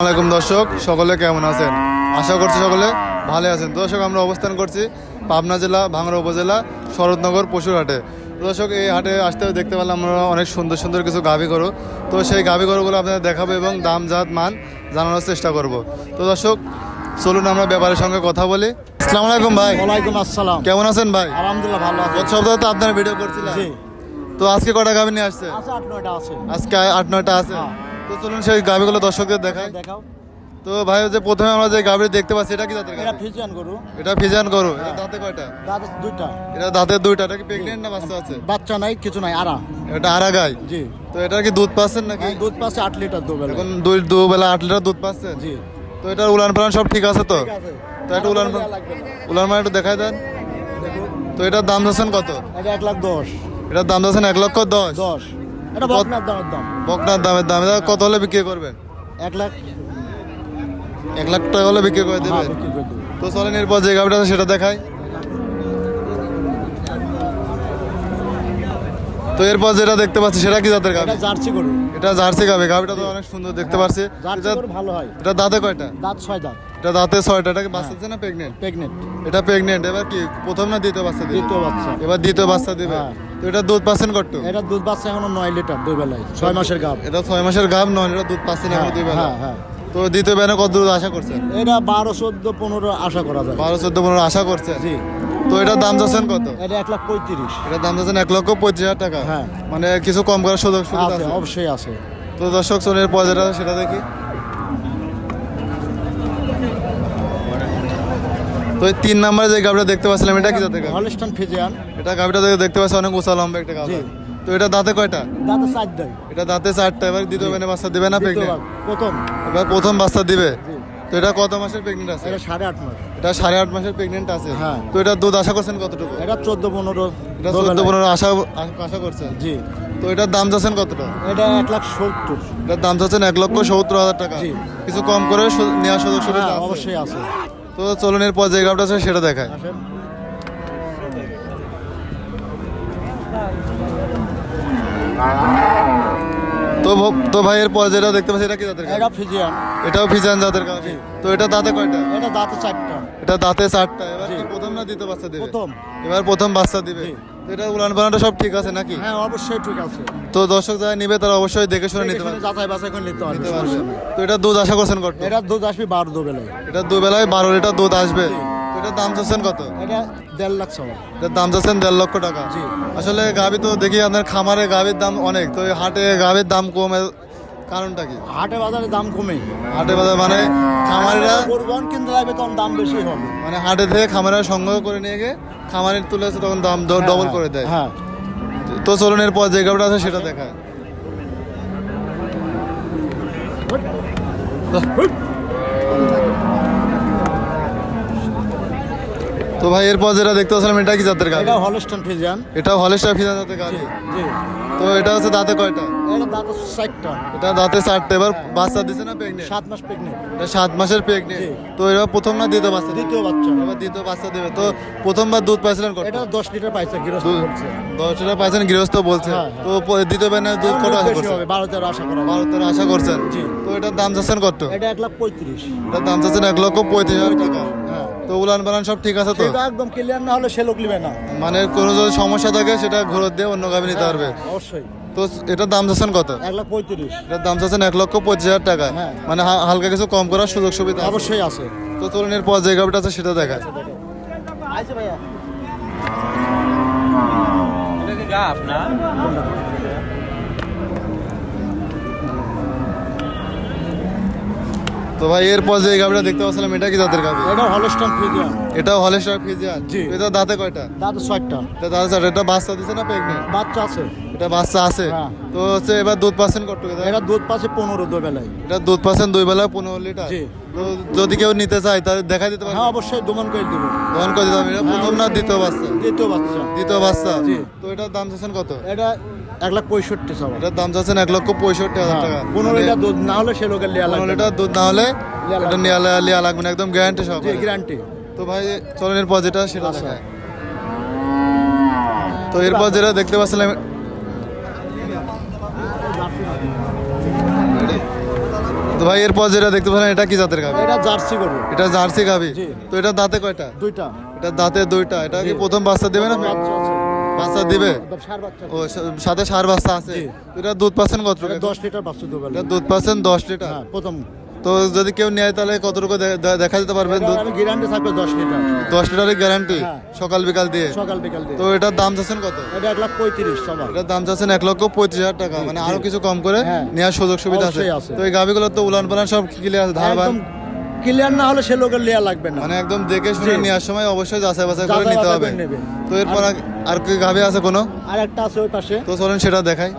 আসসালামাইকুম দর্শক সকলে কেমন আছেন? আশা করছি সকলে ভালো আছেন। দর্শক আমরা অবস্থান করছি পাবনা জেলা ভাঙড়া উপজেলা শরৎনগর পশুর হাটে। দর্শক এই হাটে আসতে দেখতে পেলাম আমরা অনেক সুন্দর সুন্দর কিছু গাভি গরু। তো সেই গাভি গরুগুলো আপনাদের দেখাবো এবং দাম জাত মান জানানোর চেষ্টা করব। তো দর্শক চলুন আমরা ব্যাপারের সঙ্গে কথা বলি। আসসালামু আলাইকুম ভাই। ওয়ালাইকুম আসসালাম। কেমন আছেন ভাই? আলহামদুলিল্লাহ ভালো আছি। গত সপ্তাহে তো আপনার ভিডিও করছিলাম জি। তো আজকে কটা গাভি নিয়ে আসছে? আছে আট নয়টা আছে। আজকে আট নয়টা আছে। হ্যাঁ। তো চলুন সেই গাভিগুলো দর্শকদের দেখাই। দেখাও। তো ভাই যে প্রথমে আমরা যে গাভি দেখতে পাচ্ছি এটা কি জাতের এটা ফিজিয়ান গরু। এটা ফিজান করো এটা দাঁতে কয়টা? দাঁত দুইটা। এটা দাঁতের দুইটা। এটা কি প্রেগনেন্ট না বাচ্চা আছে? বাচ্চা নাই কিছু নাই আরা এটা আড়া গাই? জি। তো এটা কি দুধ পাচ্ছেন নাকি? দুধ পাচ্ছে আট লিটার দুবেলা এখন দুই দুবেলা আট লিটার দুধ পাচ্ছেন? জি। তো এটার উলান পালান সব ঠিক আছে তো? ঠিক আছে। তো একটা উলান উলান মানে একটু দেখাই দেন। তো এটার দাম যাচ্ছেন কত? এটা এক লাখ দশ। এটার দাম যাচ্ছেন এক লক্ষ দশ। দশ। এটা বকনার দামের দাম। বকনার দামের দাম। এটা কত হলে বিক্রি করবেন? এক লাখ এক লাখ টাকা হলে বিক্রি করে হ্যাঁ, দেবেন। তো চলেন এরপর যে আছে সেটা দেখাই। তো এরপর যেটা দেখতে পাচ্ছি সেটা কি জাতের গাভি জার্সি গরু। এটা জার্সি গাভি গাভিটা তো অনেক সুন্দর দেখতে পাচ্ছি। জার্সি এটা গরু ভালো হয়। এটা দাঁতে কয়টা? দাঁত ছয় দাঁত। এটা দাঁতে ছয়টা। এটা কি বাচ্চা দিচ্ছে না প্রেগনেন্ট প্রেগনেন্ট এটা প্রেগনেন্ট এবার কি প্রথম না দ্বিতীয় বাচ্চা দিবে? দ্বিতীয় বাচ্চা। এবার দ্বিতীয় বাচ্চা দিবে? হ্যাঁ। তো এটা দুধ পাচ্ছেন কত? এটা দুধ বাচ্চা এখনও নয় লিটার দুই বেলায়। ছয় মাসের গাভ এটা ছয় মাসের গাভ নয় এটা দুধ পাচ্ছেন এখন হ্যাঁ, দুই বেলা হ্যাঁ হ্যাঁ। তো দ্বিতীয় বেলা কত দুধ আশা করছেন? এটা বারো চোদ্দ পনেরো আশা করা যায়। বারো চোদ্দ পনেরো আশা করছেন? জি। তো এটার দাম যাচ্ছেন কত? এটা এক লাখ পঁয়ত্রিশ। এটার দাম যাচ্ছেন এক লক্ষ পঁয়ত্রিশ হাজার টাকা। হ্যাঁ। মানে কিছু কম করার সুযোগ সুবিধা আছে অবশ্যই আছে। তো দর্শক সোনের পর যেটা সেটা দেখি। তো এই তিন নম্বরে যে গাভিটা দেখতে পাচ্ছিলাম এটা কি জাতের গাভি হলিস্টন ফিজিয়ান। এটা গাভিটা দেখে দেখতে পাচ্ছি অনেক উঁচা লম্বা একটা গাভি। তো এটা দাঁতে কয়টা? দাঁতে চার দেয়। এটা দাঁতে চারটা এবার দ্বিতীয় বেনে বাচ্চা দিবে না প্রেগনেন্ট প্রথম। এবার প্রথম বাচ্চা দিবে? তো এটা কত মাসের প্রেগনেন্ট আছে? এটা সাড়ে আট মাস। এটা সাড়ে আট মাসের প্রেগনেন্ট আছে? হ্যাঁ। তো এটা দুধ আশা করছেন কতটুকু? এটা চোদ্দ পনেরো এটা চোদ্দ পনেরো আশা আশা করছেন? জি। তো এটার দাম যাচ্ছেন কতটা? এটা এক লাখ সত্তর। এটার দাম চাচ্ছেন এক লক্ষ সত্তর হাজার টাকা। কিছু কম করে নেওয়ার সুযোগ সুবিধা হ্যাঁ অবশ্যই আছে। তো চলুন এরপর যে গাবটা আছে সেটা দেখায় তো তো ভাই এরপর যেটা দেখতে পাচ্ছি এটা কি জাতের এটা ফিজিয়ান। এটাও জাতের গাভি। তো এটা দাঁতে কয়টা? এটা দাঁতে চারটা। এটা দাঁতে চারটা। এবার কি প্রথম না দ্বিতীয় বাচ্চা দিবে? প্রথম। এবার প্রথম বাচ্চা দিবে। এটা উলান পালানটা সব ঠিক আছে নাকি? হ্যাঁ অবশ্যই ঠিক আছে। তো দর্শক যারা নিবে তারা অবশ্যই দেখে শুনে নিতে পারবে। যাচাই বাছাই করে নিতে পারবে। তো এটা দুধ আশা করছেন কত এটা দুধ আসবে বারো দোবেলায়। এটা দুবেলায় বারো লিটার দুধ আসবে। তো এটার দাম চাচ্ছেন কত? এটা দেড় লাখ এটার দাম চাচ্ছেন দেড় লক্ষ টাকা। জি। আসলে গাভি তো দেখি আপনার খামারে গাভির দাম অনেক তো এই হাটে গাভির দাম কমে কারণটা কি? হাটে বাজারে দাম কমে। হাটে বাজার মানে খামারিরা কোরবান কিনতে যাবে তখন দাম বেশি হবে। মানে হাটে থেকে খামারের সংগ্রহ করে নিয়ে গিয়ে খামারের তুলে এসে তখন দাম ডবল করে দেয়। হ্যাঁ। তো চলুন এরপর যে গাভিটা আছে সেটা দেখায়। ভাই এরপর যেটা দেখতে পাচ্ছিলাম এটা কি জাতের গাভি এটা হলস্টন ফিজিয়ান এটা হলেস্টার ফিজা জাতের গাভি জি তো এটা হচ্ছে দাঁতে কয়টা? এটা দাঁত চারটা এটা দাঁতে চারটে এবার বাচ্চা দিছে না প্রেগনেন্ট সাত মাস প্রেগনেন্ট এটা সাত মাসের প্রেগনেন্ট জি। তো এবার প্রথম না দ্বিতীয় বাচ্চা দ্বিতীয় বাচ্চা। এবার দ্বিতীয় বাচ্চা দেবে। তো প্রথমবার দুধ পাইছিলেন কত? এটা দশ লিটার পাইছে গৃহস্থ বলছে। দশ লিটার পাইছেন গৃহস্থ বলছে। হ্যাঁ। তো দ্বিতীয় বেনে দুধ কত আশা করছেন? হবে বারো তেরো আশা করা বারো তেরো আশা করছেন। জি। তো এটার দাম চাচ্ছেন কত? এটা এক লাখ পঁয়ত্রিশ। এটার দাম চাচ্ছেন এক লক্ষ পঁয়ত্রিশ হাজার টাকা। তো উলান পালান সব ঠিক আছে তো? একদম ক্লিয়ার না হলে সে লোক নিবে না। মানে কোনো যদি সমস্যা থাকে সেটা ঘুরত দিয়ে অন্য গাভি নিতে পারবে। অবশ্যই। তো এটার দাম চাচ্ছেন কত? এক লাখ পঁয়ত্রিশ। এটার দাম চাচ্ছেন এক লক্ষ পঁচিশ হাজার টাকা। হ্যাঁ। মানে হালকা কিছু কম করার সুযোগ সুবিধা অবশ্যই আছে। তো চলুন এরপর যে গাভিটা আছে সেটা দেখায়। আইছে ভাইয়া এটা কি গাপ না তো ভাই এরপর যে গাভিটা দেখতে পাচ্ছিলাম এটা কি জাতের গাভি এটা হলস্টন ফিজিয়ান এটাও হলেস্টার ফিজিয়ান জি। এটা দাঁতে কয়টা? দাঁতে ছয়টা। এটা দাঁতে চারটা। এটা বাচ্চা দিছে না প্রেগনেন্ট বাচ্চা আছে। এটা বাচ্চা আছে? হ্যাঁ। তো হচ্ছে এবার দুধ পাচ্ছেন কত টাকা? এটা দুধ পাচ্ছে পনেরো দোবেলায় এটা দুধ পাচ্ছেন দুই বেলায় পনেরো লিটার? জি। তো যদি কেউ নিতে চায় তাহলে দেখাই দিতে পারবে? হ্যাঁ অবশ্যই দোকান করে দিব। দহন করে দিতে হবে। এটা প্রথম না দ্বিতীয় বাচ্চা? দ্বিতীয় বাচ্চা। দ্বিতীয় বাচ্চা। জি। তো এটার দাম চাচ্ছেন কত? এটা এক লাখ পঁয়ষট্টি সব। এটার দাম চাচ্ছেন এক লক্ষ পঁয়ষট্টি হাজার টাকা। পনেরো মানে লিটার দুধ না হলে সে লোকের লিয়া লাগবে। লিটার দুধ না হলে লিয়া এটা নেওয়া লিয়া লাগবে না একদম গ্যারান্টি সব গ্যারান্টি তো ভাই চলেন এরপর যেটা সেটা আচ্ছা। দেখায় তো এরপর যেটা দেখতে পাচ্ছিলাম তো ভাই এরপর যেটা দেখতে পাচ্ছেন এটা কি জাতের গাভি এটা জার্সি গরু। এটা জার্সি গাভি তো এটা দাঁতে কয়টা? দুইটা। এটা দাঁতে দুইটা। এটা কি প্রথম বাচ্চা দেবে না বাচ্চা। দিবে? ও সাথে সার বাচ্চা আছে? এটা দুধ পাচ্ছেন কত দশ লিটার বাচ্চা দুধ পাচ্ছেন দশ লিটার? হ্যাঁ প্রথম। তো যদি কেউ নেয় তাহলে কতটুকু দেখা যেতে পারবেন গ্যারান্টি থাকবে দশ লিটার। দশ লিটারের গ্যারান্টি। সকাল বিকাল দিয়ে? সকাল বিকাল দিয়ে। তো এটার দাম চাচ্ছেন কত? এটা এক লাখ পঁয়ত্রিশ এটার দাম চাচ্ছেন এক লক্ষ পঁয়ত্রিশ হাজার টাকা। মানে আরও কিছু কম করে হ্যাঁ। নেওয়ার সুযোগ সুবিধা আছে। তো এই গাভিগুলো তো উলান পালান সব ক্লিয়ার একদম ক্লিয়ার না হলে সে লোকের লেয়া লাগবে না। মানে একদম দেখে শুনে নেওয়ার সময় অবশ্যই যাচাই বাছাই করে নিতে হবে। তো এরপর আর- কি গাবে আছে কোনো? আর একটা আছে ওই পাশে। তো চলেন সেটা দেখাই।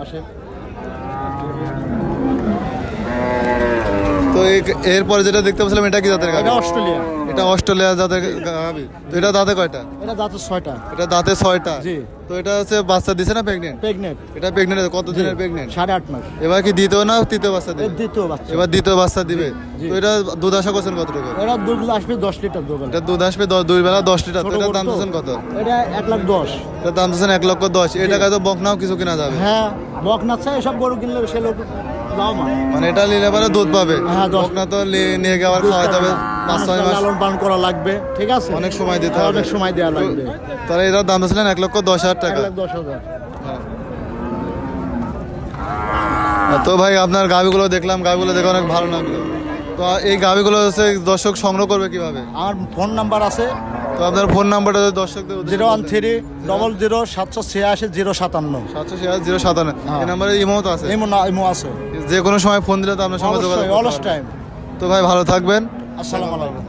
তো এরপরে যেটা দেখতে পাচ্ছিলাম এটা কি জাতের গাভি? এটা অস্ট্রেলিয়া। এটা অস্ট্রেলিয়া জাতের গাভি। তো এটা দাঁতে কয়টা? এটা দাঁত ছয়টা। এটা দাঁতে ছয়টা। জি। তো এটা হচ্ছে বাচ্চা দিছে না প্রেগনেন্ট প্রেগনেন্ট এটা প্রেগনেন্ট কত দিনের প্রেগনেন্ট সাড়ে আট মাস। এবার কি দ্বিতীয় না তৃতীয় বাচ্চা দিবে? দ্বিতীয় বাচ্চা। এবার দ্বিতীয় বাচ্চা দিবে। তো এটা দুধ আশা করছেন কতটুকু? এটা দুধ আসবে দশ লিটার এটা দুধ আসবে দুই বেলা দশ লিটার। তো এটার দাম চাচ্ছেন কত? এটা এক লাখ দশ। এটার দাম চাচ্ছেন এক লক্ষ দশ। এই টাকায় তো বকনাও কিছু কিনা যাবে। হ্যাঁ এসব গরু কিনলে সে লোক মানে এটা নিলে পরে দুধ পাবে। হ্যাঁ, বকনা তো লি- নিয়ে গিয়ে আবার খাওয়াতে হবে। পাঁচ ছয় মাস। লালন পালন করা লাগবে। ঠিক আছে? অনেক সময় দিতে হ্যাঁ, হবে। অনেক সময় দেওয়া লাগবে। তাহলে এটার দাম চাচ্ছিলেন এক লক্ষ দশ হাজার টাকা। দশ হাজার। তো ভাই আপনার গাভিগুলো দেখলাম। গাভিগুলো দেখে অনেক ভালো লাগল। তো এই গাভিগুলো হচ্ছে দর্শক সংগ্রহ করবে কীভাবে? আমার ফোন নাম্বার আছে। তো আপনার ফোন নাম্বারটা দর্শকদের zero one three double zero সাতশো ছিয়াশি জিরো সাতান্ন। সাতশো ছিয়াশি জিরো সাতান্ন। হ্যাঁ। এই নাম্বারে ইমো তো আছে? ইমো না ইমো আছে। যে কোনো সময় ফোন দিলে তো আপনার সঙ্গে যোগাযোগ অলস টাইম। তো ভাই ভালো থাকবেন। আসসালামু আলাইকুম।